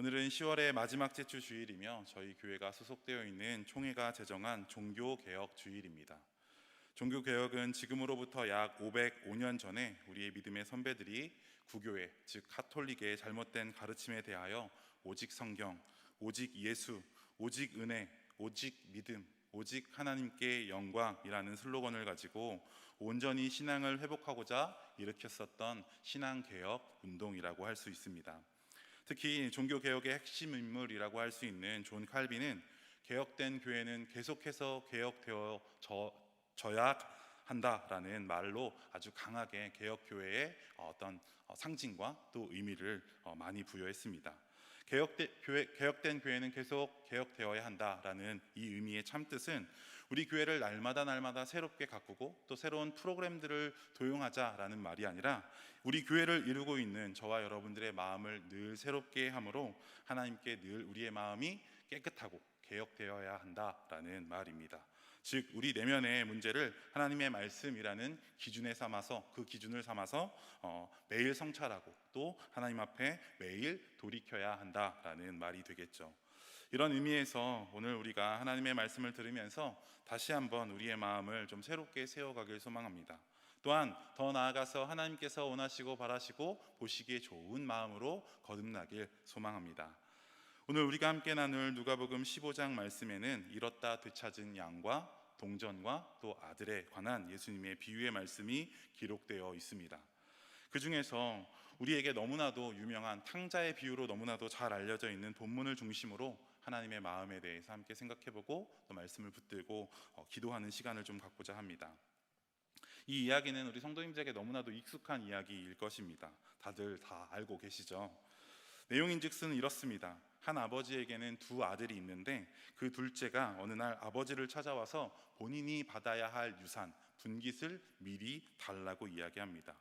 오늘은 10월의 마지막 제주 주일이며 저희 교회가 소속되어 있는 총회가 제정한 종교 개혁 주일입니다. 종교 개혁은 지금으로부터 약 505년 전에 우리의 믿음의 선배들이 구교회 즉 카톨릭의 잘못된 가르침에 대하여 오직 성경, 오직 예수, 오직 은혜, 오직 믿음, 오직 하나님께 영광이라는 슬로건을 가지고 온전히 신앙을 회복하고자 일으켰었던 신앙 개혁 운동이라고 할 수 있습니다. 특히 종교 개혁의 핵심 인물이라고 할 수 있는 존 칼빈은 개혁된 교회는 계속해서 개혁되어 져, 져야 한다라는 말로 아주 강하게 개혁 교회의 어떤 상징과 또 의미를 어, 많이 부여했습니다. 개혁된, 교회, 개혁된 교회는 계속 개혁되어야 한다라는 이 의미의 참뜻은 우리 교회를 날마다 날마다 새롭게 가꾸고 또 새로운 프로그램들을 도용하자라는 말이 아니라 우리 교회를 이루고 있는 저와 여러분들의 마음을 늘 새롭게 함으로 하나님께 늘 우리의 마음이 깨끗하고 개혁되어야 한다라는 말입니다. 즉 우리 내면의 문제를 하나님의 말씀이라는 기준에 삼아서 그 기준을 삼아서 어, 매일 성찰하고 또 하나님 앞에 매일 돌이켜야 한다라는 말이 되겠죠. 이런 의미에서 오늘 우리가 하나님의 말씀을 들으면서 다시 한번 우리의 마음을 좀 새롭게 세워가길 소망합니다. 또한 더 나아가서 하나님께서 원하시고 바라시고 보시기에 좋은 마음으로 거듭나길 소망합니다. 오늘 우리가 함께 나눌 누가복음 15장 말씀에는 잃었다 되찾은 양과 동전과 또 아들에 관한 예수님의 비유의 말씀이 기록되어 있습니다. 그 중에서 우리에게 너무나도 유명한 탕자의 비유로 너무나도 잘 알려져 있는 본문을 중심으로 하나님의 마음에 대해서 함께 생각해보고 또 말씀을 붙들고 어, 기도하는 시간을 좀 갖고자 합니다. 이 이야기는 우리 성도님들에게 너무나도 익숙한 이야기일 것입니다. 다들 다 알고 계시죠? 내용인즉슨 이렇습니다. 한 아버지에게는 두 아들이 있는데 그 둘째가 어느 날 아버지를 찾아와서 본인이 받아야 할 유산 분깃을 미리 달라고 이야기합니다.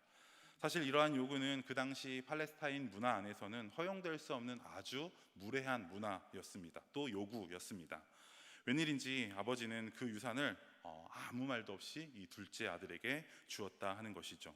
사실 이러한 요구는 그 당시 팔레스타인 문화 안에서는 허용될 수 없는 아주 무례한 문화였습니다. 또 요구였습니다. 웬일인지 아버지는 그 유산을 어, 아무 말도 없이 이 둘째 아들에게 주었다 하는 것이죠.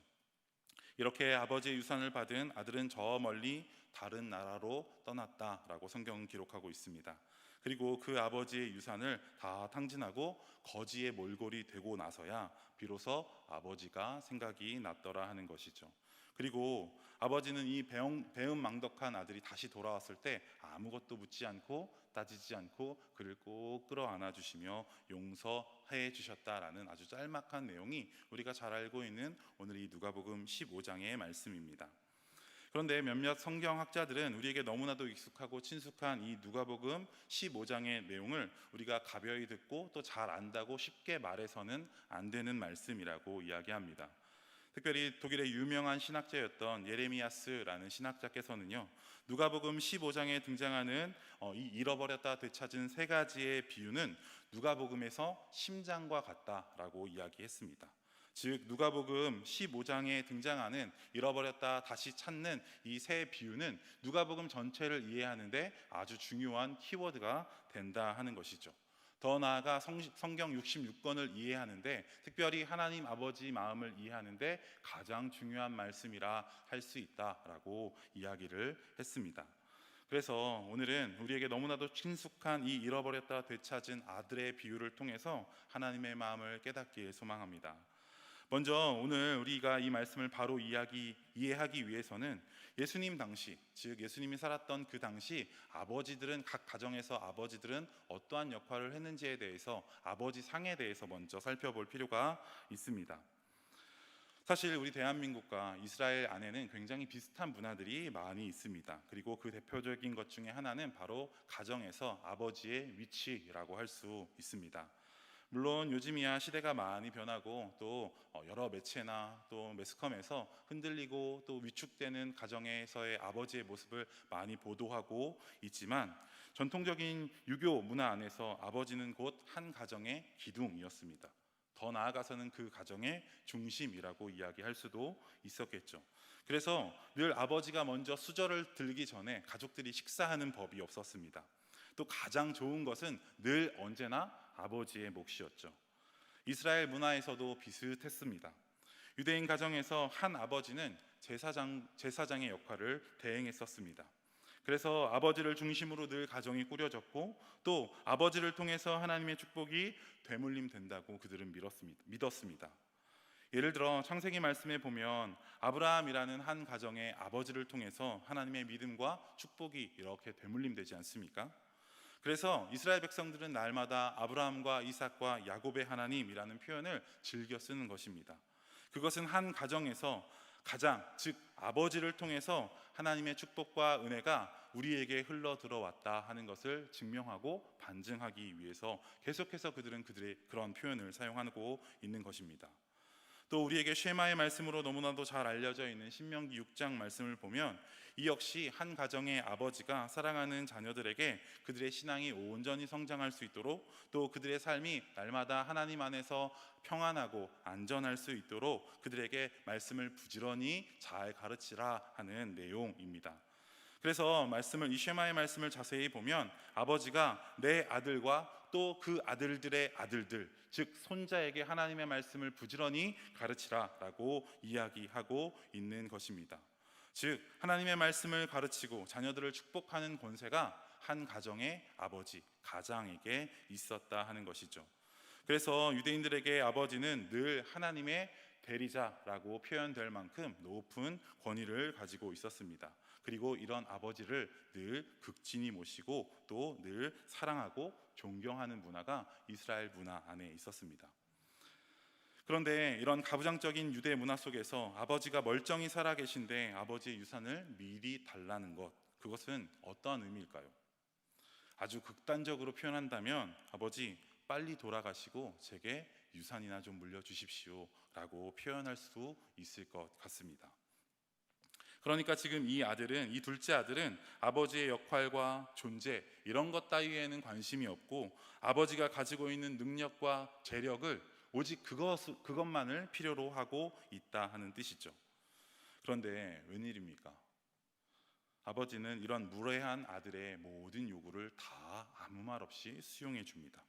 이렇게 아버지의 유산을 받은 아들은 저 멀리 다른 나라로 떠났다라고 성경은 기록하고 있습니다. 그리고 그 아버지의 유산을 다 탕진하고 거지의 몰골이 되고 나서야 비로소 아버지가 생각이 났더라 하는 것이죠. 그리고 아버지는 이 배은망덕한 아들이 다시 돌아왔을 때 아무것도 묻지 않고 따지지 않고 그를 꼭 끌어안아 주시며 용서해 주셨다라는 아주 짤막한 내용이 우리가 잘 알고 있는 오늘 이 누가복음 15장의 말씀입니다. 그런데 몇몇 성경학자들은 우리에게 너무나도 익숙하고 친숙한 이 누가복음 15장의 내용을 우리가 가벼이 듣고 또 잘 안다고 쉽게 말해서는 안 되는 말씀이라고 이야기합니다. 특별히 독일의 유명한 신학자였던 예레미야스라는 신학자께서는요. 누가복음 15장에 등장하는 어, 이 잃어버렸다 되찾은 세 가지의 비유는 누가복음에서 심장과 같다라고 이야기했습니다. 즉 누가복음 15장에 등장하는 잃어버렸다 다시 찾는 이 세 비유는 누가복음 전체를 이해하는데 아주 중요한 키워드가 된다 하는 것이죠. 더 나아가 성경 66권을 이해하는데 특별히 하나님 아버지 마음을 이해하는데 가장 중요한 말씀이라 할 수 있다라고 이야기를 했습니다. 그래서 오늘은 우리에게 너무나도 친숙한 이 잃어버렸다 되찾은 아들의 비유를 통해서 하나님의 마음을 깨닫기를 소망합니다. 먼저 오늘 우리가 이 말씀을 바로 이야기 이해하기 위해서는 예수님 당시 즉 예수님이 살았던 그 당시 아버지들은 각 가정에서 아버지들은 어떠한 역할을 했는지에 대해서 아버지 상에 대해서 먼저 살펴볼 필요가 있습니다. 사실 우리 대한민국과 이스라엘 안에는 굉장히 비슷한 문화들이 많이 있습니다. 그리고 그 대표적인 것 중에 하나는 바로 가정에서 아버지의 위치라고 할 수 있습니다. 물론 요즘이야 시대가 많이 변하고 또 어, 여러 매체나 또 매스컴에서 흔들리고 또 위축되는 가정에서의 아버지의 모습을 많이 보도하고 있지만 전통적인 유교 문화 안에서 아버지는 곧 한 가정의 기둥이었습니다. 더 나아가서는 그 가정의 중심이라고 이야기할 수도 있었겠죠. 그래서 늘 아버지가 먼저 수저를 들기 전에 가족들이 식사하는 법이 없었습니다. 또 가장 좋은 것은 늘 언제나 아버지의 몫이었죠. 이스라엘 문화에서도 비슷했습니다. 유대인 가정에서 한 아버지는 제사장, 제사장의 역할을 대행했었습니다. 그래서 아버지를 중심으로 늘 가정이 꾸려졌고 또 아버지를 통해서 하나님의 축복이 되물림 된다고 그들은 믿었습니다. 믿었습니다. 예를 들어 창세기 말씀에 보면 아브라함이라는 한 가정의 아버지를 통해서 하나님의 믿음과 축복이 이렇게 되물림되지 않습니까? 그래서 이스라엘 백성들은 날마다 아브라함과 이삭과 야곱의 하나님이라는 표현을 즐겨 쓰는 것입니다. 그것은 한 가정에서 가장 즉 아버지를 통해서 하나님의 축복과 은혜가 우리에게 흘러 들어왔다 하는 것을 증명하고 반증하기 위해서 계속해서 그들은 그들의 그런 표현을 사용하고 있는 것입니다. 또 우리에게 쉐마의 말씀으로 너무나도 잘 알려져 있는 신명기 6장 말씀을 보면 이 역시 한 가정의 아버지가 사랑하는 자녀들에게 그들의 신앙이 온전히 성장할 수 있도록 또 그들의 삶이 날마다 하나님 안에서 평안하고 안전할 수 있도록 그들에게 말씀을 부지런히 잘 가르치라 하는 내용입니다. 그래서 말씀을 이 쉐마의 말씀을 자세히 보면 아버지가 내 아들과 또 그 아들들의 아들들 즉 손자에게 하나님의 말씀을 부지런히 가르치라라고 이야기하고 있는 것입니다. 즉 하나님의 말씀을 가르치고 자녀들을 축복하는 권세가 한 가정의 아버지 가장에게 있었다 하는 것이죠. 그래서 유대인들에게 아버지는 늘 하나님의 대리자라고 표현될 만큼 높은 권위를 가지고 있었습니다. 그리고 이런 아버지를 늘 극진히 모시고 또 늘 사랑하고 존경하는 문화가 이스라엘 문화 안에 있었습니다. 그런데 이런 가부장적인 유대 문화 속에서 아버지가 멀쩡히 살아 계신데 아버지의 유산을 미리 달라는 것 그것은 어떠한 의미일까요? 아주 극단적으로 표현한다면 아버지 빨리 돌아가시고 제게 유산이나 좀 물려 주십시오라고 표현할 수 있을 것 같습니다. 그러니까 지금 이 아들은 이 둘째 아들은 아버지의 역할과 존재 이런 것 따위에는 관심이 없고 아버지가 가지고 있는 능력과 재력을 오직 그것 그것만을 필요로 하고 있다 하는 뜻이죠. 그런데 웬일입니까? 아버지는 이런 무례한 아들의 모든 요구를 다 아무 말 없이 수용해 줍니다.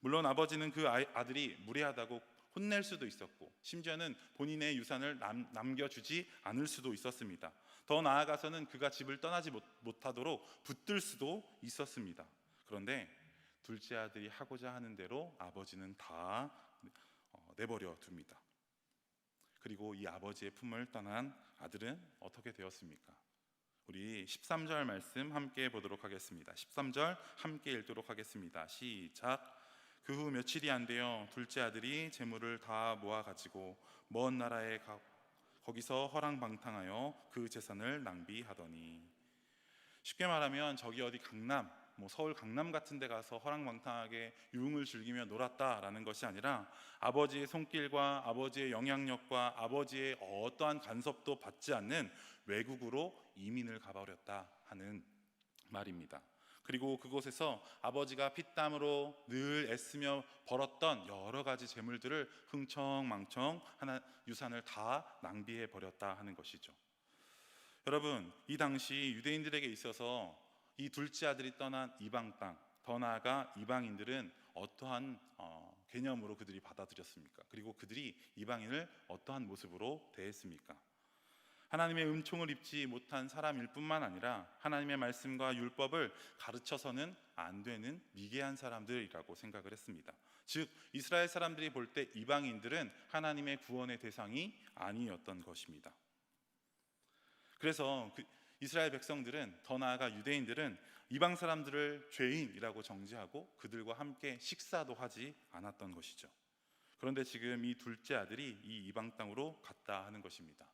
물론 아버지는 그 아들이 무례하다고 혼낼 수도 있었고 심지어는 본인의 유산을 남, 남겨주지 않을 수도 있었습니다. 더 나아가서는 그가 집을 떠나지 못, 못하도록 붙들 수도 있었습니다. 그런데 둘째 아들이 하고자 하는 대로 아버지는 다 어, 내버려 둡니다. 그리고 이 아버지의 품을 떠난 아들은 어떻게 되었습니까? 우리 13절 말씀 함께 보도록 하겠습니다. 13절 함께 읽도록 하겠습니다. 시작. 그 후 며칠이 안 되어 둘째 아들이 재물을 다 모아 가지고 먼 나라에 가 거기서 허랑방탕하여 그 재산을 낭비하더니 쉽게 말하면 저기 어디 강남 뭐 서울 강남 같은 데 가서 허랑방탕하게 유흥을 즐기며 놀았다라는 것이 아니라 아버지의 손길과 아버지의 영향력과 아버지의 어떠한 간섭도 받지 않는 외국으로 이민을 가버렸다 하는 말입니다. 그리고 그곳에서 아버지가 피땀으로 늘 애쓰며 벌었던 여러 가지 재물들을 흥청망청 하나 유산을 다 낭비해 버렸다 하는 것이죠. 여러분, 이 당시 유대인들에게 있어서 이 둘째 아들이 떠난 이방 땅, 더 나아가 이방인들은 어떠한 어, 개념으로 그들이 받아들였습니까? 그리고 그들이 이방인을 어떠한 모습으로 대했습니까? 하나님의 은총을 입지 못한 사람일 뿐만 아니라 하나님의 말씀과 율법을 가르쳐서는 안 되는 미개한 사람들이라고 생각을 했습니다. 즉 이스라엘 사람들이 볼 때 이방인들은 하나님의 구원의 대상이 아니었던 것입니다. 그래서 그 이스라엘 백성들은 더 나아가 유대인들은 이방 사람들을 죄인이라고 정지하고 그들과 함께 식사도 하지 않았던 것이죠. 그런데 지금 이 둘째 아들이 이 이방 땅으로 갔다 하는 것입니다.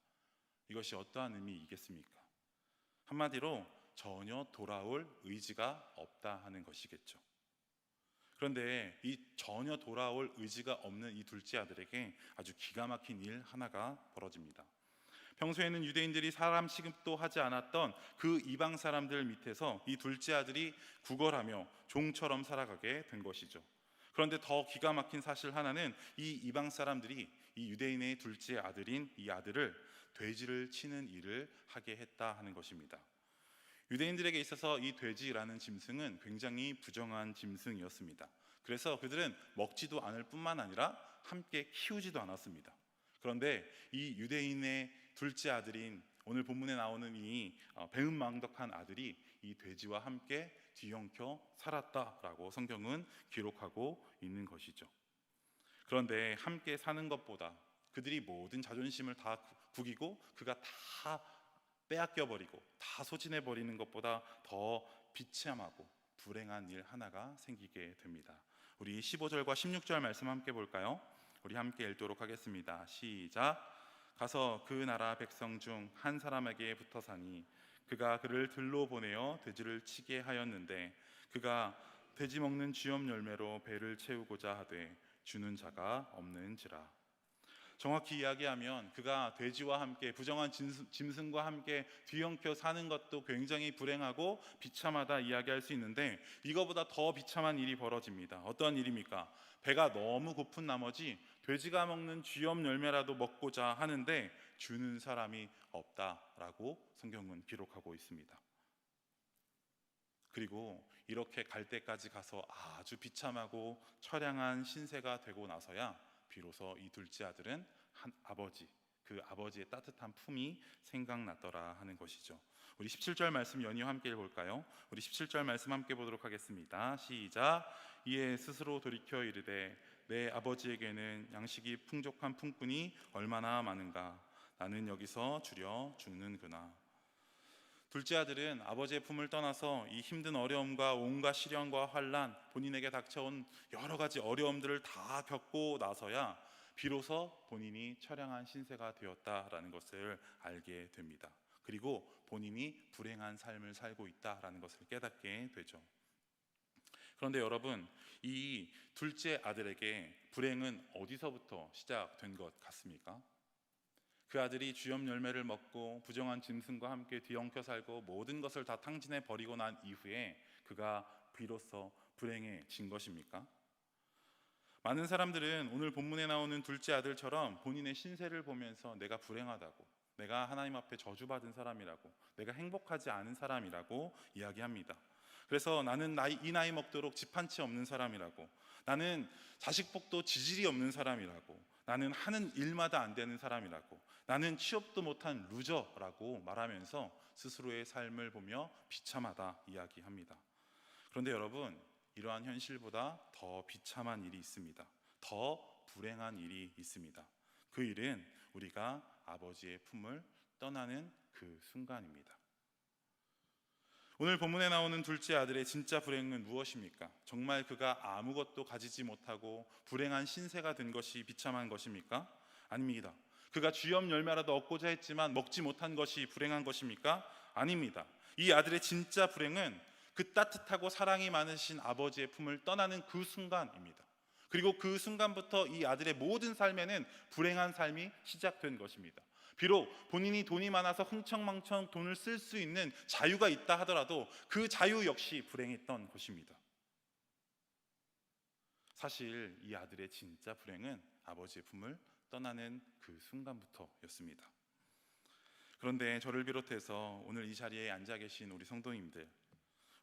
이것이 어떠한 의미이겠습니까? 한마디로 전혀 돌아올 의지가 없다 하는 것이겠죠. 그런데 이 전혀 돌아올 의지가 없는 이 둘째 아들에게 아주 기가 막힌 일 하나가 벌어집니다. 평소에는 유대인들이 사람 취급도 하지 않았던 그 이방 사람들 밑에서 이 둘째 아들이 구걸하며 종처럼 살아가게 된 것이죠. 그런데 더 기가 막힌 사실 하나는 이 이방 사람들이 이 유대인의 둘째 아들인 이 아들을 돼지를 치는 일을 하게 했다 하는 것입니다. 유대인들에게 있어서 이 돼지라는 짐승은 굉장히 부정한 짐승이었습니다. 그래서 그들은 먹지도 않을 뿐만 아니라 함께 키우지도 않았습니다. 그런데 이 유대인의 둘째 아들인 오늘 본문에 나오는 이 어, 배은망덕한 아들이 이 돼지와 함께 뒤엉켜 살았다라고 성경은 기록하고 있는 것이죠. 그런데 함께 사는 것보다 그들이 모든 자존심을 다 구기고 그가 다 빼앗겨 버리고 다 소진해 버리는 것보다 더 비참하고 불행한 일 하나가 생기게 됩니다. 우리 15절과 16절 말씀 함께 볼까요? 우리 함께 읽도록 하겠습니다. 시작. 가서 그 나라 백성 중 한 사람에게 붙어 사니 그가 그를 들로 보내어 돼지를 치게 하였는데 그가 돼지 먹는 쥐염 열매로 배를 채우고자 하되 주는 자가 없는지라. 정확히 이야기하면 그가 돼지와 함께 부정한 짐승- 짐승과 함께 뒤엉켜 사는 것도 굉장히 불행하고 비참하다 이야기할 수 있는데 이거보다 더 비참한 일이 벌어집니다. 어떤 일입니까? 배가 너무 고픈 나머지 돼지가 먹는 쥐염 열매라도 먹고자 하는데 주는 사람이 없다라고 성경은 기록하고 있습니다. 그리고 이렇게 갈 때까지 가서 아주 비참하고 처량한 신세가 되고 나서야 비로소 이 둘째 아들은 한 아버지 그 아버지의 따뜻한 품이 생각났더라 하는 것이죠. 우리 17절 말씀 연이어 함께 읽어볼까요? 우리 17절 말씀 함께 보도록 하겠습니다. 시작. 이에 스스로 돌이켜 이르되 내 아버지에게는 양식이 풍족한 품꾼이 얼마나 많은가 나는 여기서 줄여 죽는구나. 둘째 아들은 아버지의 품을 떠나서 이 힘든 어려움과 온갖 시련과 환란, 본인에게 닥쳐온 여러 가지 어려움들을 다 겪고 나서야 비로소 본인이 처량한 신세가 되었다라는 것을 알게 됩니다. 그리고 본인이 불행한 삶을 살고 있다라는 것을 깨닫게 되죠. 그런데 여러분, 이 둘째 아들에게 불행은 어디서부터 시작된 것 같습니까? 그 아들이 주염 열매를 먹고 부정한 짐승과 함께 뒤엉켜 살고 모든 것을 다 탕진해 버리고 난 이후에 그가 비로소 불행해진 것입니까? 많은 사람들은 오늘 본문에 나오는 둘째 아들처럼 본인의 신세를 보면서 내가 불행하다고, 내가 하나님 앞에 저주받은 사람이라고, 내가 행복하지 않은 사람이라고 이야기합니다. 그래서 나는 나이, 이 나이 먹도록 집 한 채 없는 사람이라고, 나는 자식 복도 지질이 없는 사람이라고, 나는 하는 일마다 안 되는 사람이라고, 나는 취업도 못한 루저라고 말하면서 스스로의 삶을 보며 비참하다 이야기합니다. 그런데 여러분, 이러한 현실보다 더 비참한 일이 있습니다. 더 불행한 일이 있습니다. 그 일은 우리가 아버지의 품을 떠나는 그 순간입니다. 오늘 본문에 나오는 둘째 아들의 진짜 불행은 무엇입니까? 정말 그가 아무것도 가지지 못하고 불행한 신세가 된 것이 비참한 것입니까? 아닙니다. 그가 쥐염 열매라도 얻고자 했지만 먹지 못한 것이 불행한 것입니까? 아닙니다. 이 아들의 진짜 불행은 그 따뜻하고 사랑이 많으신 아버지의 품을 떠나는 그 순간입니다. 그리고 그 순간부터 이 아들의 모든 삶에는 불행한 삶이 시작된 것입니다. 비록 본인이 돈이 많아서 흥청망청 돈을 쓸 수 있는 자유가 있다 하더라도 그 자유 역시 불행했던 것입니다. 사실 이 아들의 진짜 불행은 아버지의 품을 떠나는 그 순간부터였습니다. 그런데 저를 비롯해서 오늘 이 자리에 앉아 계신 우리 성도님들,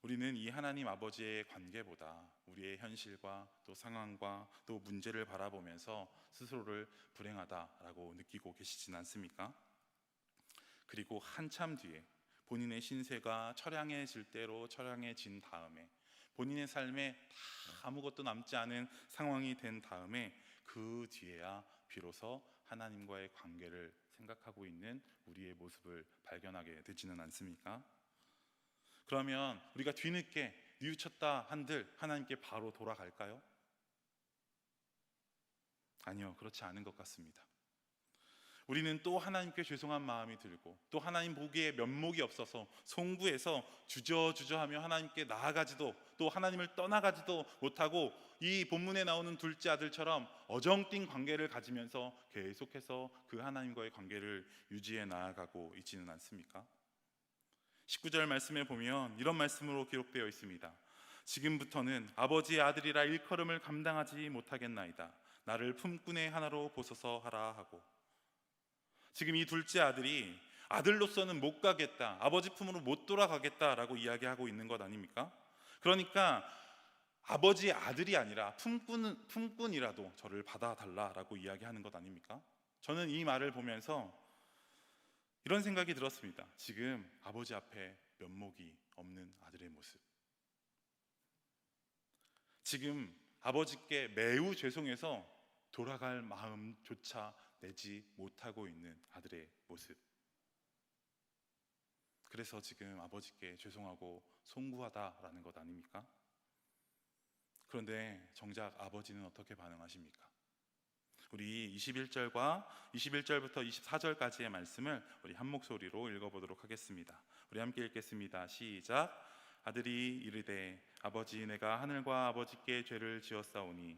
우리는 이 하나님 아버지의 관계보다 우리의 현실과 또 상황과 또 문제를 바라보면서 스스로를 불행하다라고 느끼고 계시진 않습니까? 그리고 한참 뒤에 본인의 신세가 처량해질 대로 처량해진 다음에 본인의 삶에 다 아무것도 남지 않은 상황이 된 다음에 그 뒤에야 비로소 하나님과의 관계를 생각하고 있는 우리의 모습을 발견하게 되지는 않습니까? 그러면 우리가 뒤늦게 뉘우쳤다 한들 하나님께 바로 돌아갈까요? 아니요, 그렇지 않은 것 같습니다. 우리는 또 하나님께 죄송한 마음이 들고 또 하나님 보기에 면목이 없어서 송구해서 주저주저하며 하나님께 나아가지도 또 하나님을 떠나가지도 못하고 이 본문에 나오는 둘째 아들처럼 어정띵 관계를 가지면서 계속해서 그 하나님과의 관계를 유지해 나아가고 있지는 않습니까? 19절 말씀에 보면 이런 말씀으로 기록되어 있습니다. 지금부터는 아버지의 아들이라 일컬음을 감당하지 못하겠나이다. 나를 품꾼의 하나로 보소서 하라 하고 지금 이 둘째 아들이 아들로서는 못 가겠다. 아버지 품으로 못 돌아가겠다라고 이야기하고 있는 것 아닙니까? 그러니까 아버지의 아들이 아니라 품꾼 품꾼이라도 저를 받아달라라고 이야기하는 것 아닙니까? 저는 이 말을 보면서 이런 생각이 들었습니다. 지금 아버지 앞에 면목이 없는 아들의 모습. 지금 아버지께 매우 죄송해서 돌아갈 마음조차 내지 못하고 있는 아들의 모습. 그래서 지금 아버지께 죄송하고 송구하다라는 것 아닙니까? 그런데 정작 아버지는 어떻게 반응하십니까? 우리 21절과 21절부터 24절까지의 말씀을 우리 한 목소리로 읽어보도록 하겠습니다. 우리 함께 읽겠습니다. 시작. 아들이 이르되 아버지 내가 하늘과 아버지께 죄를 지었사오니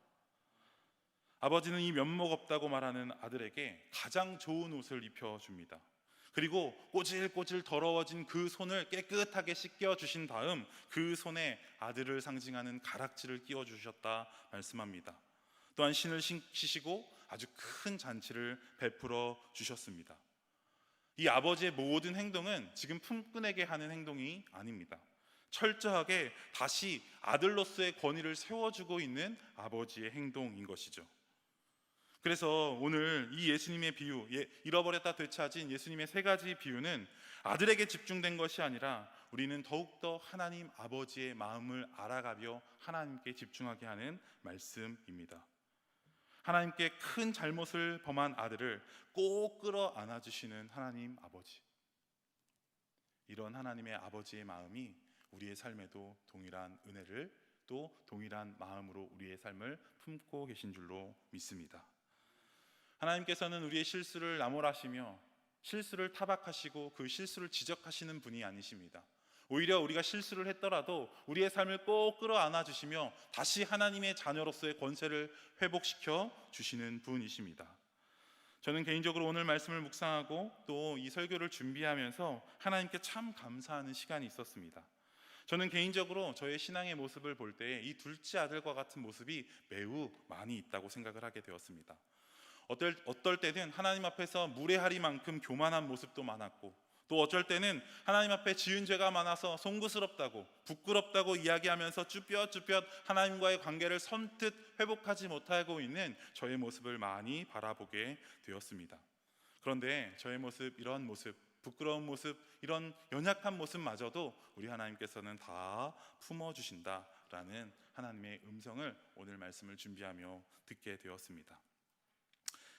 아버지는 이 면목 없다고 말하는 아들에게 가장 좋은 옷을 입혀 줍니다. 그리고 꼬질꼬질 더러워진 그 손을 깨끗하게 씻겨 주신 다음 그 손에 아들을 상징하는 가락지를 끼워 주셨다 말씀합니다. 또한 신을 신시고 아주 큰 잔치를 베풀어 주셨습니다. 이 아버지의 모든 행동은 지금 품꾼에게 하는 행동이 아닙니다. 철저하게 다시 아들로서의 권위를 세워주고 있는 아버지의 행동인 것이죠. 그래서 오늘 이 예수님의 비유, 예, 잃어버렸다 되찾은 예수님의 세 가지 비유는 아들에게 집중된 것이 아니라 우리는 더욱더 하나님 아버지의 마음을 알아가며 하나님께 집중하게 하는 말씀입니다. 하나님께 큰 잘못을 범한 아들을 꼭 끌어 안아주시는 하나님 아버지. 이런 하나님의 아버지의 마음이 우리의 삶에도 동일한 은혜를 또 동일한 마음으로 우리의 삶을 품고 계신 줄로 믿습니다. 하나님께서는 우리의 실수를 나무라시며 실수를 타박하시고 그 실수를 지적하시는 분이 아니십니다. 오히려 우리가 실수를 했더라도 우리의 삶을 꼭 끌어안아 주시며 다시 하나님의 자녀로서의 권세를 회복시켜 주시는 분이십니다. 저는 개인적으로 오늘 말씀을 묵상하고 또 이 설교를 준비하면서 하나님께 참 감사하는 시간이 있었습니다. 저는 개인적으로 저의 신앙의 모습을 볼 때 이 둘째 아들과 같은 모습이 매우 많이 있다고 생각을 하게 되었습니다. 어떨, 어떨 때는 하나님 앞에서 무례하리만큼 교만한 모습도 많았고 또 어쩔 때는 하나님 앞에 지은 죄가 많아서 송구스럽다고 부끄럽다고 이야기하면서 쭈뼛쭈뼛 하나님과의 관계를 선뜻 회복하지 못하고 있는 저의 모습을 많이 바라보게 되었습니다. 그런데 저의 모습 이런 모습 부끄러운 모습 이런 연약한 모습마저도 우리 하나님께서는 다 품어 주신다라는 하나님의 음성을 오늘 말씀을 준비하며 듣게 되었습니다.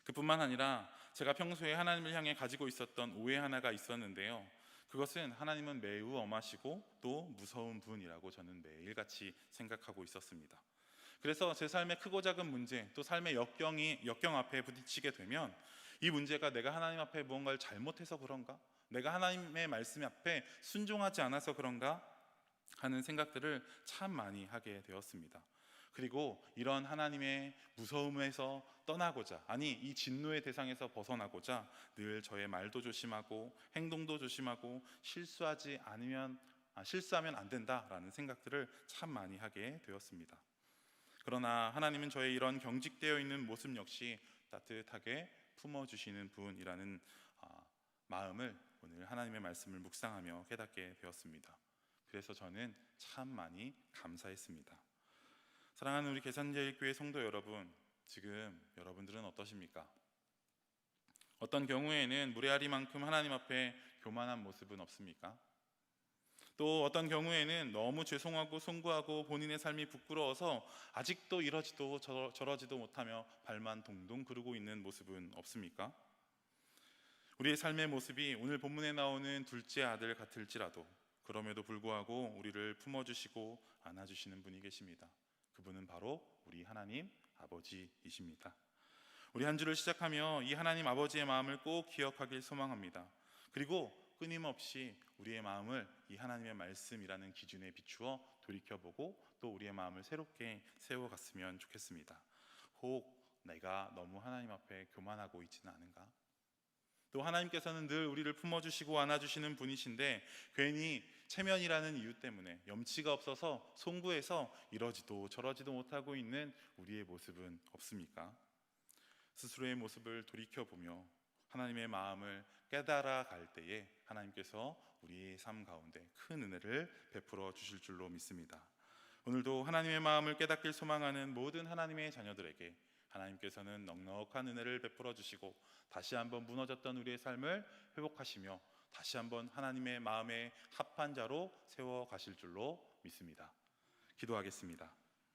그뿐만 아니라 제가 평소에 하나님을 향해 가지고 있었던 오해 하나가 있었는데요. 그것은 하나님은 매우 엄하시고 또 무서운 분이라고 저는 매일같이 생각하고 있었습니다. 그래서 제 삶의 크고 작은 문제, 또 삶의 역경이 역경 앞에 부딪히게 되면 이 문제가 내가 하나님 앞에 무언가를 잘못해서 그런가? 내가 하나님의 말씀 앞에 순종하지 않아서 그런가? 하는 생각들을 참 많이 하게 되었습니다. 그리고 이런 하나님의 무서움에서 떠나고자 아니 이 진노의 대상에서 벗어나고자 늘 저의 말도 조심하고 행동도 조심하고 실수하지 않으면 아, 실수하면 안 된다라는 생각들을 참 많이 하게 되었습니다. 그러나 하나님은 저의 이런 경직되어 있는 모습 역시 따뜻하게 품어 주시는 분이라는 아, 마음을 오늘 하나님의 말씀을 묵상하며 깨닫게 되었습니다. 그래서 저는 참 많이 감사했습니다. 사랑하는 우리 계산제일교회 성도 여러분, 지금 여러분들은 어떠십니까? 어떤 경우에는 무례하리만큼 하나님 앞에 교만한 모습은 없습니까? 또 어떤 경우에는 너무 죄송하고 송구하고 본인의 삶이 부끄러워서 아직도 이러지도 저러지도 못하며 발만 동동 구르고 있는 모습은 없습니까? 우리의 삶의 모습이 오늘 본문에 나오는 둘째 아들 같을지라도 그럼에도 불구하고 우리를 품어주시고 안아주시는 분이 계십니다. 그분은 바로 우리 하나님 아버지이십니다. 우리 한 주를 시작하며 이 하나님 아버지의 마음을 꼭 기억하길 소망합니다. 그리고 끊임없이 우리의 마음을 이 하나님의 말씀이라는 기준에 비추어 돌이켜보고 또 우리의 마음을 새롭게 세워갔으면 좋겠습니다. 혹 내가 너무 하나님 앞에 교만하고 있지는 않은가? 또 하나님께서는 늘 우리를 품어주시고 안아주시는 분이신데 괜히 체면이라는 이유 때문에 염치가 없어서 송구해서 이러지도 저러지도 못하고 있는 우리의 모습은 없습니까? 스스로의 모습을 돌이켜 보며 하나님의 마음을 깨달아 갈 때에 하나님께서 우리의 삶 가운데 큰 은혜를 베풀어 주실 줄로 믿습니다. 오늘도 하나님의 마음을 깨닫길 소망하는 모든 하나님의 자녀들에게 하나님께서는 넉넉한 은혜를 베풀어 주시고 다시 한번 무너졌던 우리의 삶을 회복하시며 다시 한번 하나님의 마음에 합한 자로 세워 가실 줄로 믿습니다. 기도하겠습니다.